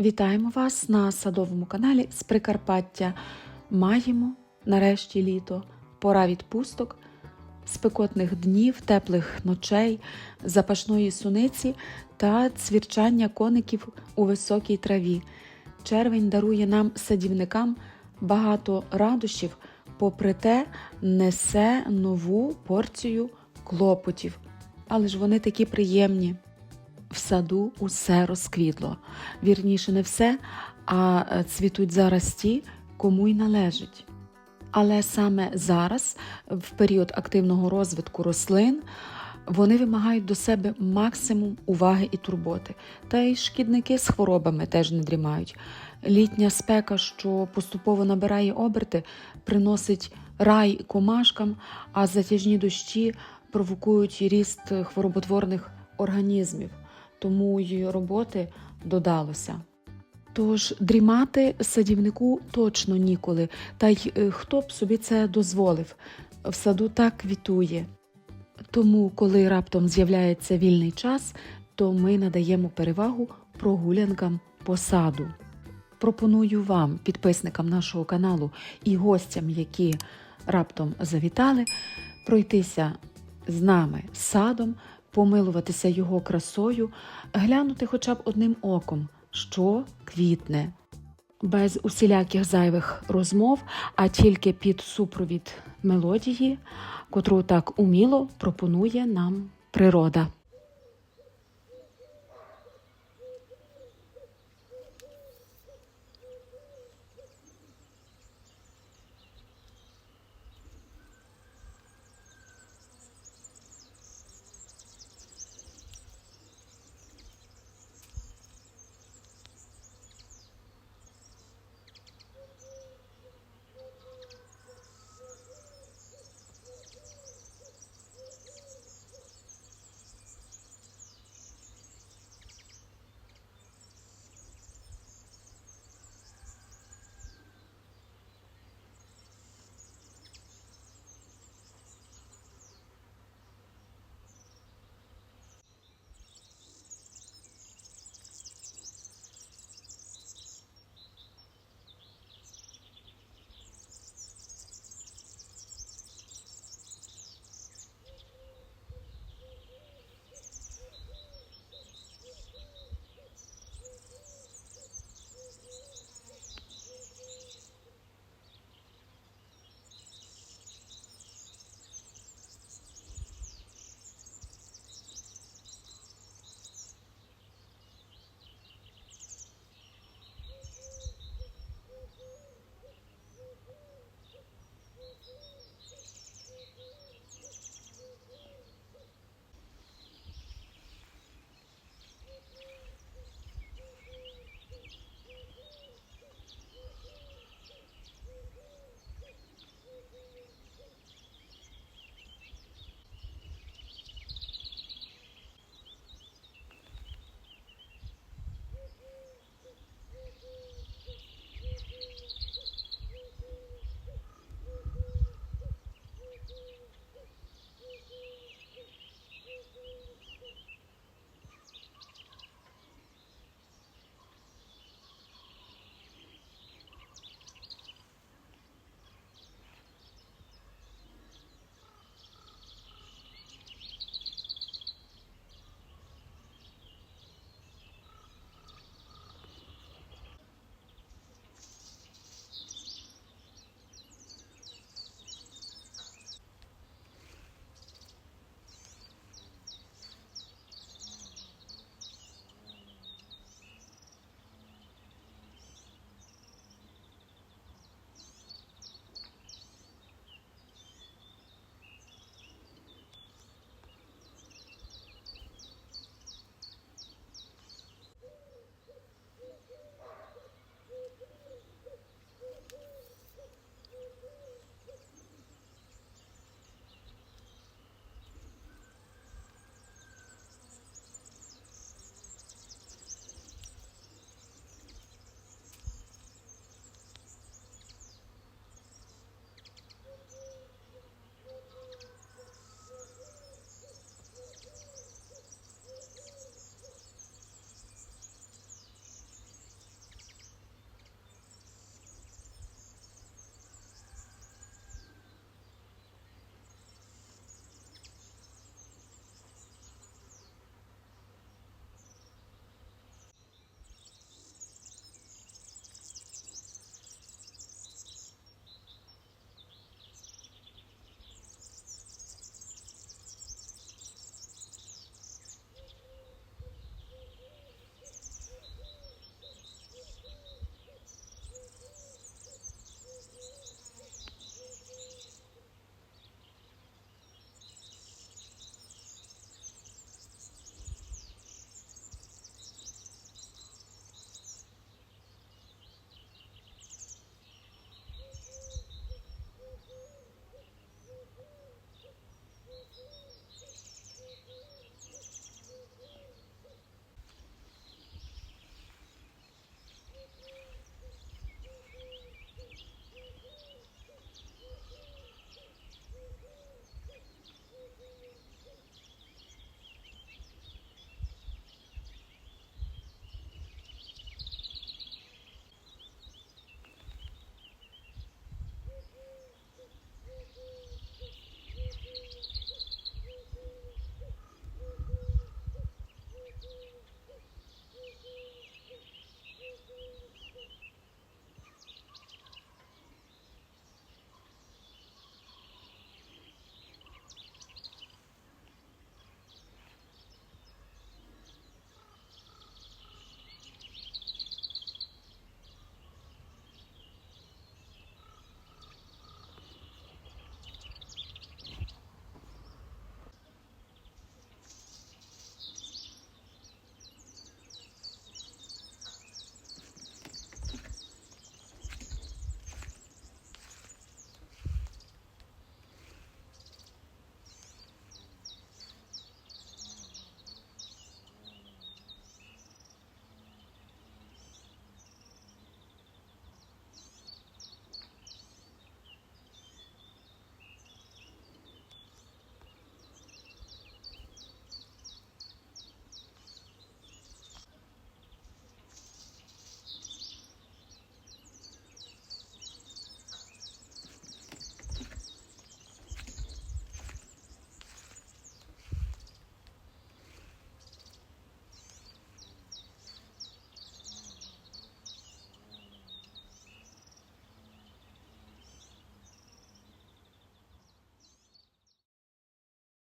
Вітаємо вас на садовому каналі з Прикарпаття. Маємо нарешті літо, пора відпусток, спекотних днів, теплих ночей, запашної суниці та цвірчання коників у високій траві. Червень дарує нам садівникам багато радощів, попри те, несе нову порцію клопотів. Але ж вони такі приємні. В саду усе розквітло. Вірніше, не все, а е, цвітуть зараз ті, кому й належить. Але саме зараз, в період активного розвитку рослин, вони вимагають до себе максимум уваги і турботи. Та й шкідники з хворобами теж не дрімають. Літня спека, що поступово набирає оберти, приносить рай комашкам, а затяжні дощі провокують ріст хвороботворних організмів, тому й роботи додалося. Тож дрімати садівнику точно ніколи, та й е, хто б собі це дозволив. В саду так квітує. Тому, коли раптом з'являється вільний час, то ми надаємо перевагу прогулянкам по саду. Пропоную вам, підписникам нашого каналу і гостям, які раптом завітали, пройтися з нами садом, помилуватися його красою, глянути хоча б одним оком, що квітне. Без усіляких зайвих розмов, а тільки під супровід мелодії, котру так уміло пропонує нам природа.